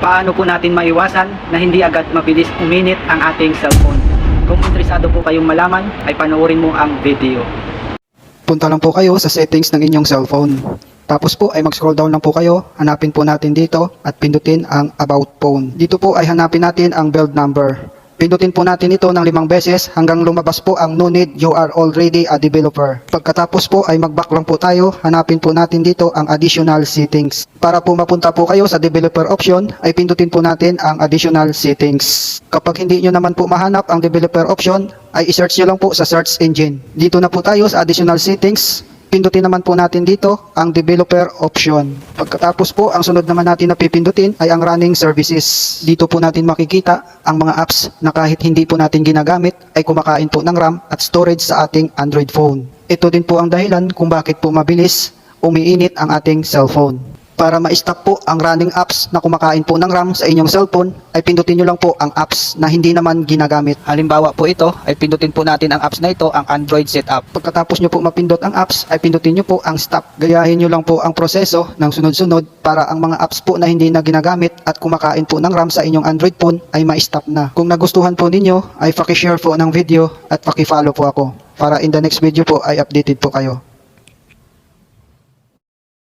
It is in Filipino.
paano po natin maiwasan na hindi agad mabilis uminit ang ating cellphone. Kung interesado po kayong malaman, ay panoorin mo ang video. Punta lang po kayo sa settings ng inyong cellphone. Tapos po ay mag-scroll down lang po kayo, hanapin po natin dito at pindutin ang About Phone. Dito po ay hanapin natin ang build number. Pindutin po natin ito ng limang beses hanggang lumabas po ang no need, you are already a developer. Pagkatapos po ay mag-back lang po tayo, hanapin po natin dito ang additional settings. Para po mapunta po kayo sa developer option, ay pindutin po natin ang additional settings. Kapag hindi nyo naman po mahanap ang developer option, ay isearch nyo lang po sa search engine. Dito na po tayo sa additional settings, pindutin naman po natin dito ang developer option. Pagkatapos po, ang sunod naman natin na pipindutin ay ang running services. Dito po natin makikita ang mga apps na kahit hindi po natin ginagamit ay kumakain po ng RAM at storage sa ating Android phone. Ito din po ang dahilan kung bakit po mabilis umiinit ang ating cellphone. Para ma-stop po ang running apps na kumakain po ng RAM sa inyong cellphone, ay pindutin nyo lang po ang apps na hindi naman ginagamit. Halimbawa po ito, ay pindutin po natin ang apps na ito, ang Android setup. Pagkatapos nyo po mapindot ang apps, ay pindutin nyo po ang stop. Gayahin nyo lang po ang proseso ng sunod-sunod para ang mga apps po na hindi na ginagamit at kumakain po ng RAM sa inyong Android phone ay ma-stop na. Kung nagustuhan po ninyo, ay pakishare po ng video at pakifollow po ako para in the next video po ay updated po kayo.